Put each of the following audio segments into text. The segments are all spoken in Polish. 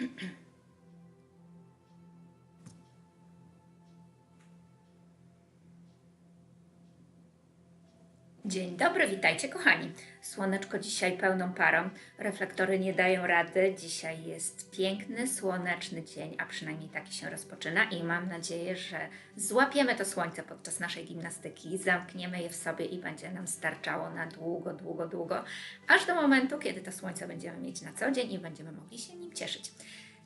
Mm-hmm. Dzień dobry, witajcie kochani. Słoneczko dzisiaj pełną parą. Reflektory nie dają rady. Dzisiaj jest piękny, słoneczny dzień, a przynajmniej taki się rozpoczyna i mam nadzieję, że złapiemy to słońce podczas naszej gimnastyki, zamkniemy je w sobie i będzie nam starczało na długo, długo, długo, aż do momentu, kiedy to słońce będziemy mieć na co dzień i będziemy mogli się nim cieszyć.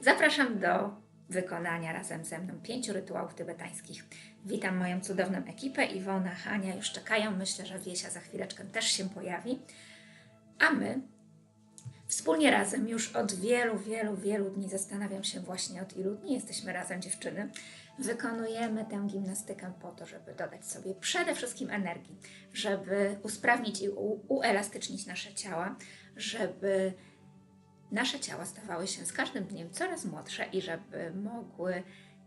Zapraszam do wykonania razem ze mną pięciu rytuałów tybetańskich. Witam moją cudowną ekipę. Iwona, Hania już czekają. Myślę, że Wiesia za chwileczkę też się pojawi. A my wspólnie razem już od wielu, wielu, wielu dni, zastanawiam się właśnie od ilu dni jesteśmy razem dziewczyny, wykonujemy tę gimnastykę po to, żeby dodać sobie przede wszystkim energii, żeby usprawnić i uelastycznić nasze ciała, żeby nasze ciała stawały się z każdym dniem coraz młodsze i żeby mogły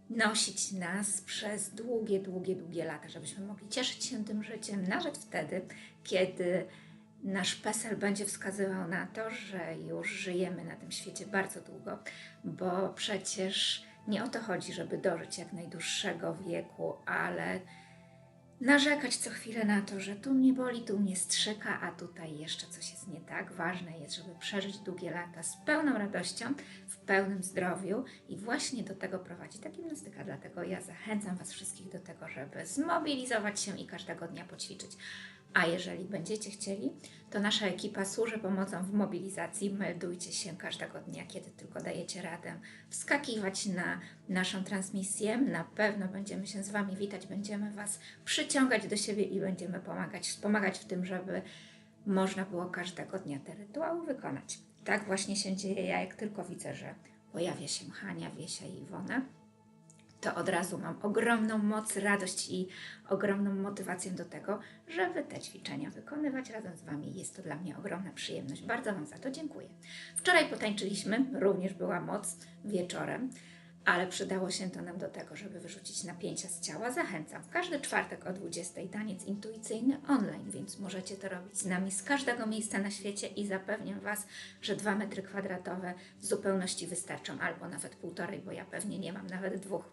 nosić nas przez długie, długie, długie lata, żebyśmy mogli cieszyć się tym życiem, nawet wtedy, kiedy nasz PESEL będzie wskazywał na to, że już żyjemy na tym świecie bardzo długo, bo przecież nie o to chodzi, żeby dożyć jak najdłuższego wieku, ale narzekać co chwilę na to, że tu mnie boli, tu mnie strzyka, a tutaj jeszcze coś jest nie tak. Ważne jest, żeby przeżyć długie lata z pełną radością, w pełnym zdrowiu i właśnie do tego prowadzi ta gimnastyka. Dlatego ja zachęcam Was wszystkich do tego, żeby zmobilizować się i każdego dnia poćwiczyć. A jeżeli będziecie chcieli, to nasza ekipa służy pomocą w mobilizacji. Meldujcie się każdego dnia, kiedy tylko dajecie radę wskakiwać na naszą transmisję. Na pewno będziemy się z Wami witać, będziemy Was przyciągać do siebie i będziemy pomagać, wspomagać w tym, żeby można było każdego dnia te rytuały wykonać. Tak właśnie się dzieje. Ja jak tylko widzę, że pojawia się Hania, Wiesia i Iwona, to od razu mam ogromną moc, radość i ogromną motywację do tego, żeby te ćwiczenia wykonywać razem z Wami. Jest to dla mnie ogromna przyjemność. Bardzo Wam za to dziękuję. Wczoraj potańczyliśmy, również była moc wieczorem, ale przydało się to nam do tego, żeby wyrzucić napięcia z ciała. Zachęcam. Każdy czwartek o 20 taniec intuicyjny online, więc możecie to robić z nami z każdego miejsca na świecie i zapewniam Was, że dwa metry kwadratowe w zupełności wystarczą, albo nawet półtorej, bo ja pewnie nie mam nawet dwóch.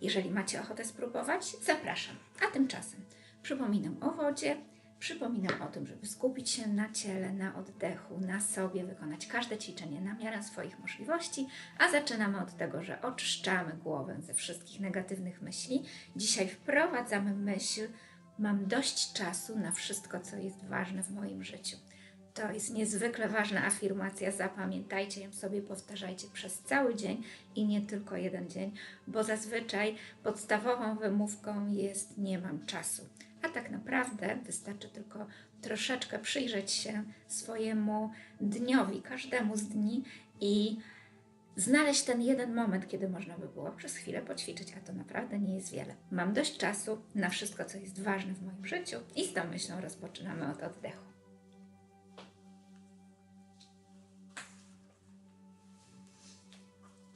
Jeżeli macie ochotę spróbować, zapraszam. A tymczasem przypominam o wodzie, przypominam o tym, żeby skupić się na ciele, na oddechu, na sobie, wykonać każde ćwiczenie na miarę swoich możliwości, a zaczynamy od tego, że oczyszczamy głowę ze wszystkich negatywnych myśli. Dzisiaj wprowadzamy myśl, mam dość czasu na wszystko, co jest ważne w moim życiu. To jest niezwykle ważna afirmacja. Zapamiętajcie ją sobie, powtarzajcie przez cały dzień i nie tylko jeden dzień, bo zazwyczaj podstawową wymówką jest nie mam czasu. A tak naprawdę wystarczy tylko troszeczkę przyjrzeć się swojemu dniowi, każdemu z dni i znaleźć ten jeden moment, kiedy można by było przez chwilę poćwiczyć, a to naprawdę nie jest wiele. Mam dość czasu na wszystko, co jest ważne w moim życiu i z tą myślą rozpoczynamy od oddechu.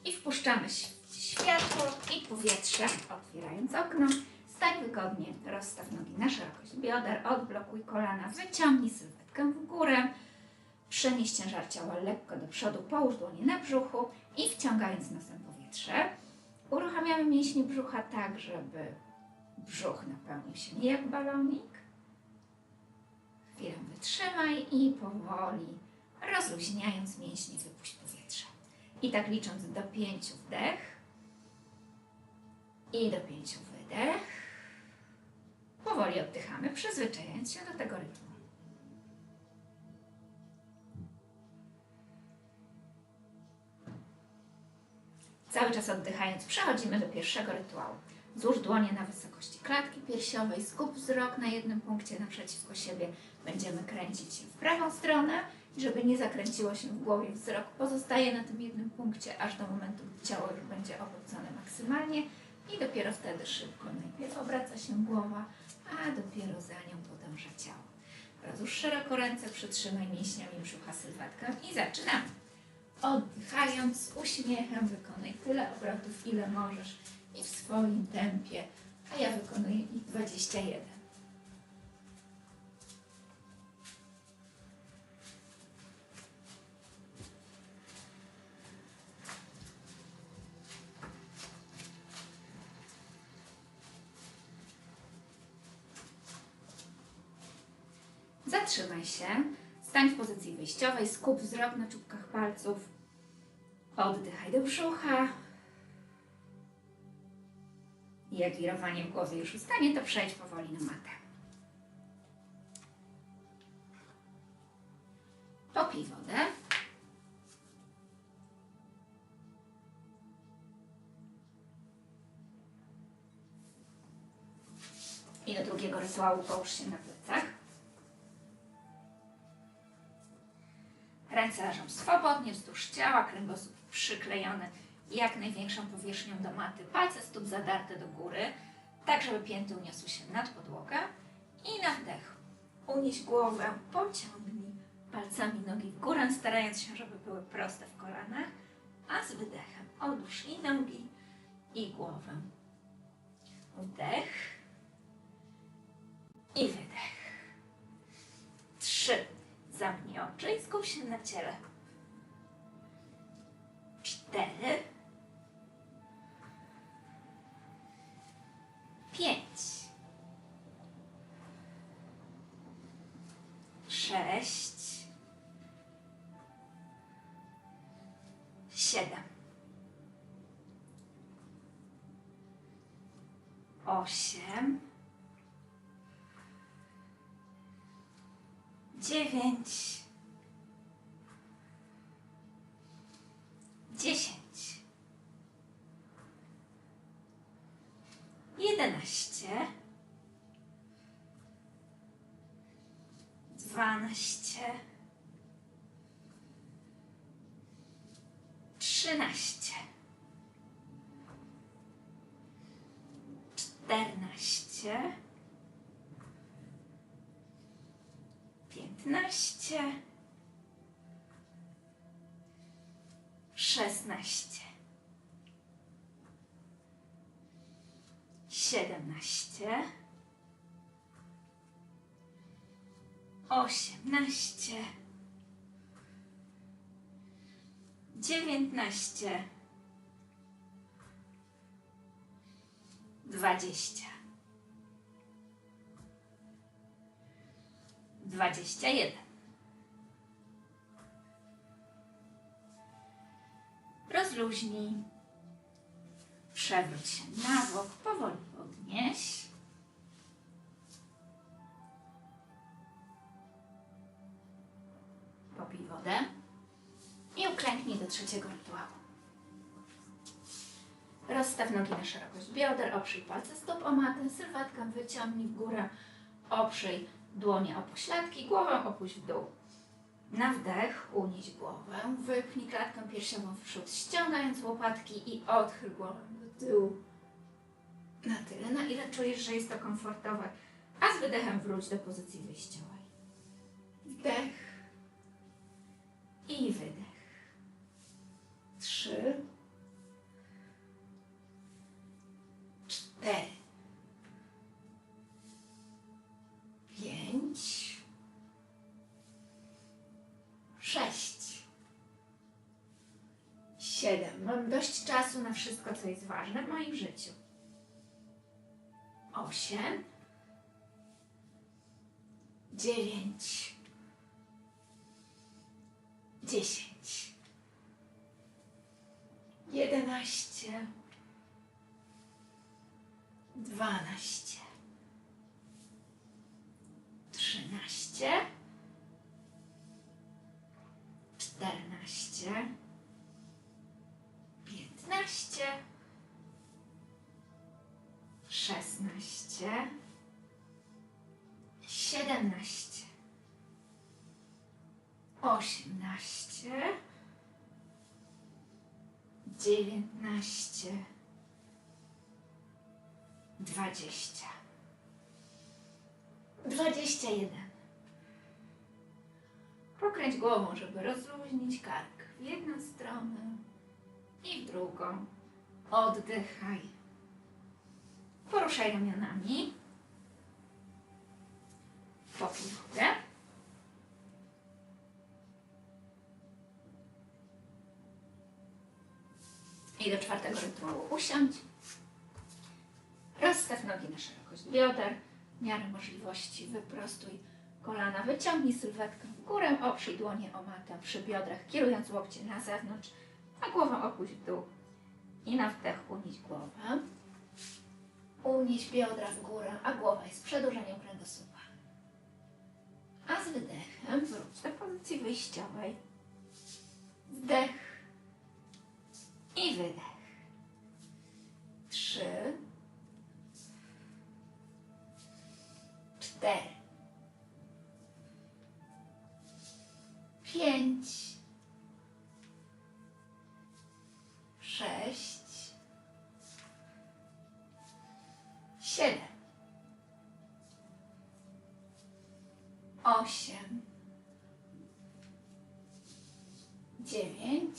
I wpuszczamy światło i powietrze, otwierając okno. Stań wygodnie, rozstaw nogi na szerokość bioder, odblokuj kolana, wyciągnij sylwetkę w górę, przenieś ciężar ciała lekko do przodu, połóż dłonie na brzuchu i wciągając nosem powietrze, uruchamiamy mięśnie brzucha tak, żeby brzuch napełnił się jak balonik. Chwilę wytrzymaj i powoli, rozluźniając mięśnie, wypuść powietrze. I tak licząc do pięciu wdech i do pięciu wydech. Powoli oddychamy, przyzwyczajając się do tego rytmu. Cały czas oddychając, przechodzimy do pierwszego rytuału. Złóż dłonie na wysokości klatki piersiowej, skup wzrok na jednym punkcie naprzeciwko siebie. Będziemy kręcić się w prawą stronę i żeby nie zakręciło się w głowie, wzrok pozostaje na tym jednym punkcie, aż do momentu, gdy ciało już będzie obrócone maksymalnie i dopiero wtedy szybko najpierw obraca się głowa, a dopiero za nią podąża ciało. Rozłóż szeroko ręce, przytrzymaj mięśniami brzucha sylwetkę i zaczynamy. Oddychając z uśmiechem wykonaj tyle obrotów, ile możesz i w swoim tempie, a ja wykonuję ich 21. Zatrzymaj się. Stań w pozycji wyjściowej, skup wzrok na czubkach palców. Oddychaj do brzucha. Jak wirowanie w głowie już ustanie, to przejdź powoli na matę. Popij wodę. I do drugiego rytuału połóż się na plecach. Leżą swobodnie wzdłuż ciała, kręgosłup przyklejony jak największą powierzchnią do maty, palce stóp zadarte do góry, tak żeby pięty uniosły się nad podłogę. I na wdech unieś głowę, pociągnij palcami nogi w górę, starając się, żeby były proste w kolanach, a z wydechem odłóż i nogi, i głowę. Wdech i wydech. Trzy. Zamknij oczy i skup się na ciele. Cztery. Jedenaście, dwanaście, trzynaście, czternaście. piętnaście, szesnaście, siedemnaście, osiemnaście, dziewiętnaście, dwadzieścia. dwadzieścia jeden. Rozluźnij. Przewróć się na bok, powoli podnieś. Popij wodę i uklęknij do trzeciego rytuału. Rozstaw nogi na szerokość bioder, oprzyj palce stóp o matę, sylwetkę wyciągnij w górę, oprzyj dłonie o pośladki, głowę opuść w dół. Na wdech unieś głowę, wypchnij klatkę piersiową w przód, ściągając łopatki i odchyl głowę do tyłu. Na tyle, na ile czujesz, że jest to komfortowe, a z wydechem wróć do pozycji wyjściowej. Wdech i wydech. Trzy, cztery, pięć, sześć, siedem. Mam dość czasu na wszystko, co jest ważne w moim życiu. Osiem, dziewięć, dziesięć, jedenaście, dwanaście trzynaście, czternaście, piętnaście, szesnaście, siedemnaście, osiemnaście, dziewiętnaście, dwadzieścia. Dwadzieścia jeden. Pokręć głową, żeby rozluźnić kark w jedną stronę i w drugą. Oddychaj. Poruszaj ramionami. Popij wodę. I do czwartego rytuału usiądź. Rozstaw nogi na szerokość bioder. W miarę możliwości wyprostuj kolana, wyciągnij sylwetkę w górę, oprzyj dłonie o matę przy biodrach, kierując łokcie na zewnątrz, a głową opuść w dół. I na wdech unieś głowę. Unieś biodra w górę, a głowa jest przedłużeniem kręgosłupa. A z wydechem wróć do pozycji wyjściowej. Wdech i wydech. Trzy, cztery, pięć, sześć, siedem, osiem, dziewięć,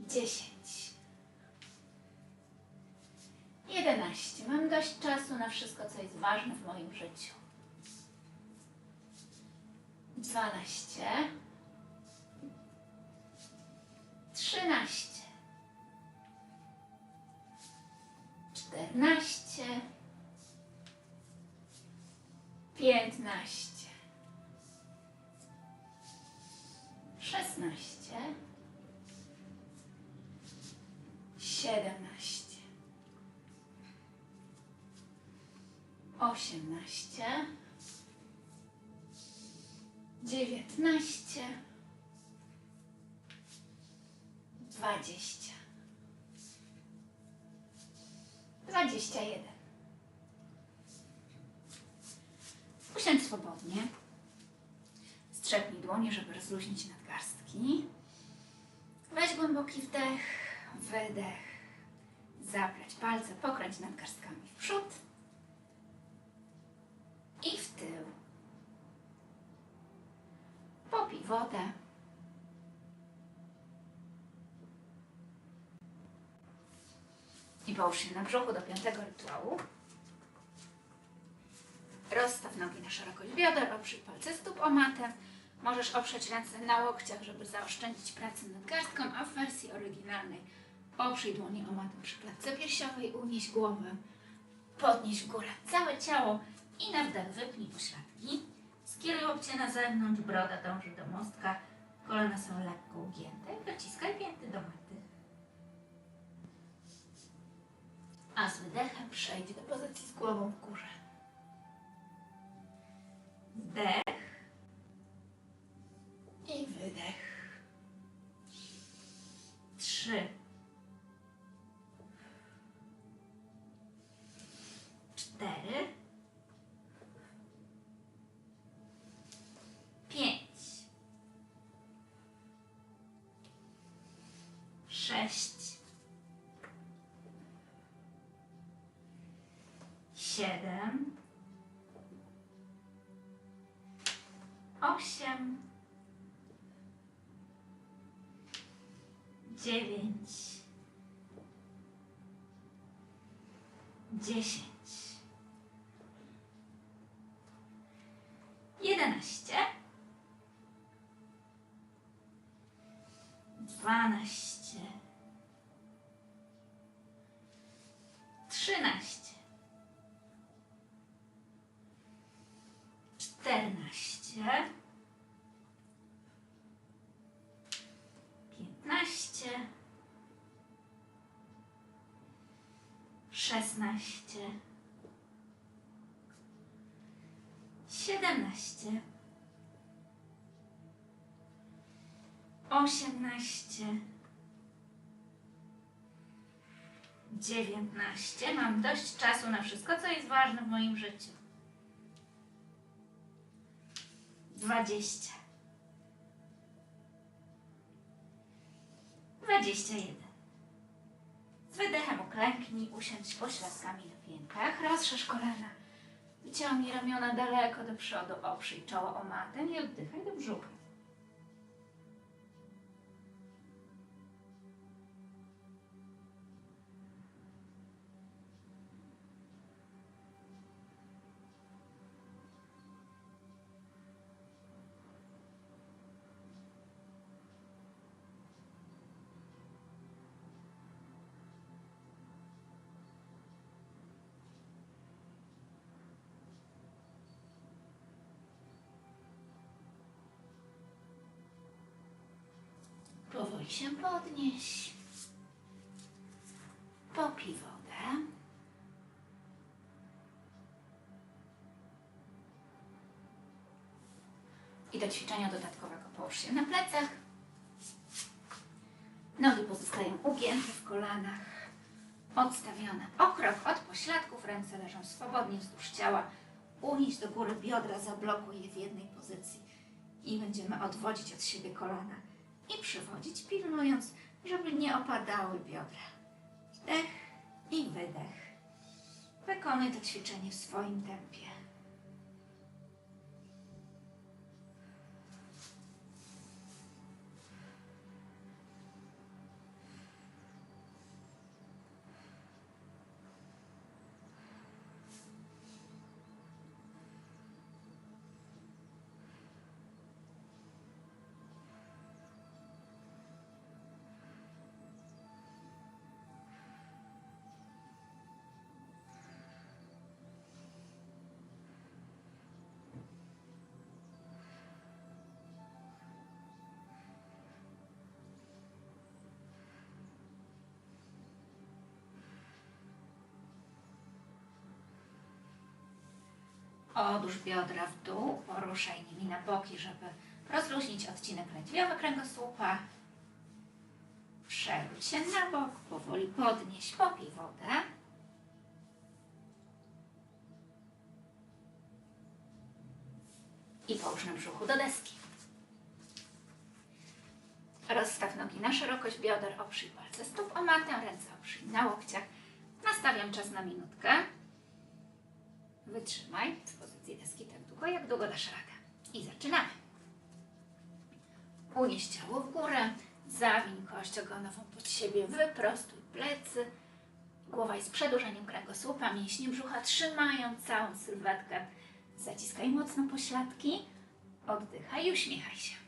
dziesięć. 11. Mam dość czasu na wszystko, co jest ważne w moim życiu. 12. 13. 14. 15. 16. 17. osiemnaście, dziewiętnaście, wydech. Zapleć palce, pokręć nadgarstkami w przód i w tył. Popij wodę. I połóż się na brzuchu do piątego rytuału. Rozstaw nogi na szerokość bioder, oprzyj palce stóp o matę. Możesz oprzeć ręce na łokciach, żeby zaoszczędzić pracę nad garstką, a w wersji oryginalnej oprzyj dłonie o matę przy klatce piersiowej, unieś głowę, podnieś w górę całe ciało i na wdech wypnij pośladki. Skieruj łokcie na zewnątrz, broda dąży do mostka, kolana są lekko ugięte. Dociskaj pięty do maty. A z wydechem przejdź do pozycji z głową w górze. Wdech Dziewięć. Dziesięć. Szesnaście. Siedemnaście. Osiemnaście. Dziewiętnaście. Mam dość czasu na wszystko, co jest ważne w moim życiu. Dwadzieścia. Dwadzieścia jeden. Wydechem uklęknij, usiądź pośladkami na piętach, rozszerz kolana. Wyciągnij ramiona daleko do przodu, oprzyj czoło o matę i oddychaj do brzucha. Się podnieś. Popij wodę. I do ćwiczenia dodatkowego połóż się na plecach. Nogi pozostają ugięte w kolanach, odstawione o krok od pośladków, ręce leżą swobodnie wzdłuż ciała. Unieś do góry biodra, zablokuj je w jednej pozycji i będziemy odwodzić od siebie kolana i przywodzić, pilnując, żeby nie opadały biodra. Wdech i wydech. Wykonuj to ćwiczenie w swoim tempie. Odłóż biodra w dół, poruszaj nimi na boki, żeby rozluźnić odcinek lędźwiowy kręgosłupa. Przewróć się na bok, powoli podnieś, popij wodę. I połóż na brzuchu do deski. Rozstaw nogi na szerokość bioder, oprzyj palce stóp o matę, ręce oprzyj na łokciach. Nastawiam czas na minutkę. Wytrzymaj pozycji deski tak długo, jak długo dasz radę. I zaczynamy. Unieś ciało w górę, zawiń kość ogonową pod siebie, wyprostuj plecy. Głowa jest przedłużeniem kręgosłupa, mięśnie brzucha trzymają całą sylwetkę. Zaciskaj mocno pośladki, oddychaj i uśmiechaj się.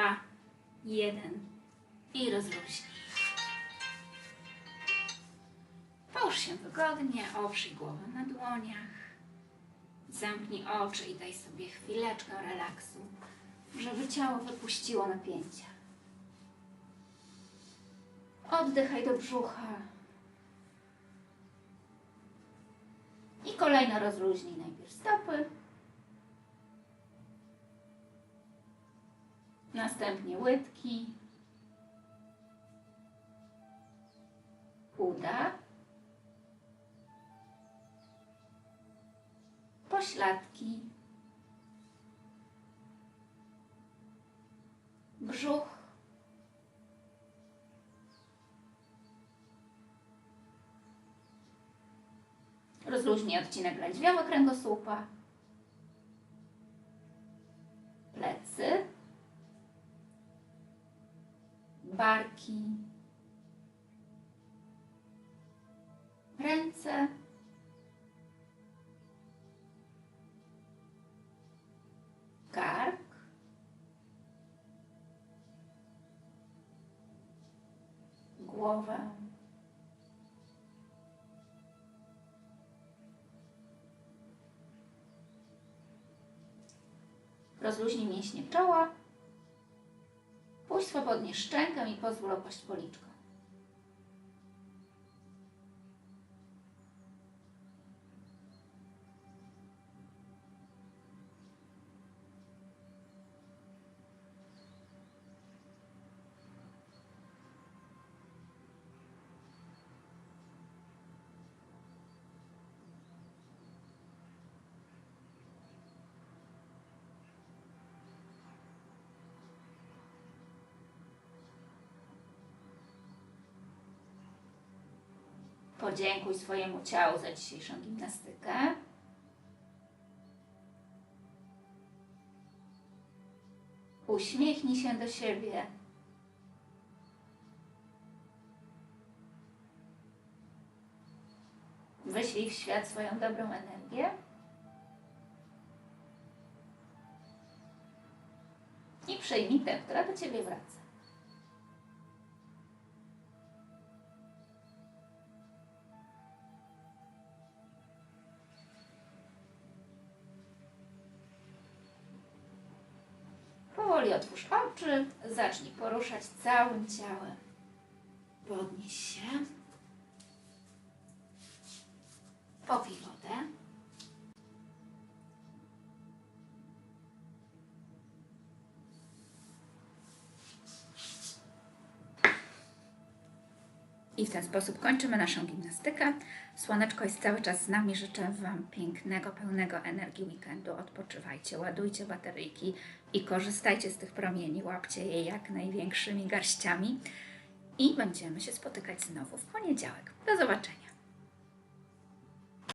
Dwa, jeden i rozluźnij. Połóż się wygodnie, oprzyj głowę na dłoniach. Zamknij oczy i daj sobie chwileczkę relaksu, żeby ciało wypuściło napięcia. Oddychaj do brzucha. I kolejno rozluźnij najpierw stopy. Następnie łydki, uda, pośladki, brzuch, rozluźnij odcinek lędźwiowy kręgosłupa, barki, ręce, kark, głowę, rozluźnij mięśnie czoła, Puść swobodnie szczękę i pozwól opaść policzką. Podziękuj swojemu ciału za dzisiejszą gimnastykę. Uśmiechnij się do siebie. Wyślij w świat swoją dobrą energię. I przyjmij tę, która do ciebie wraca. Powoli otwórz oczy, zacznij poruszać całym ciałem. Podnieś się. Popij I w ten sposób kończymy naszą gimnastykę. Słoneczko jest cały czas z nami. Życzę Wam pięknego, pełnego energii weekendu. Odpoczywajcie, ładujcie bateryjki i korzystajcie z tych promieni. Łapcie je jak największymi garściami. I będziemy się spotykać znowu w poniedziałek. Do zobaczenia.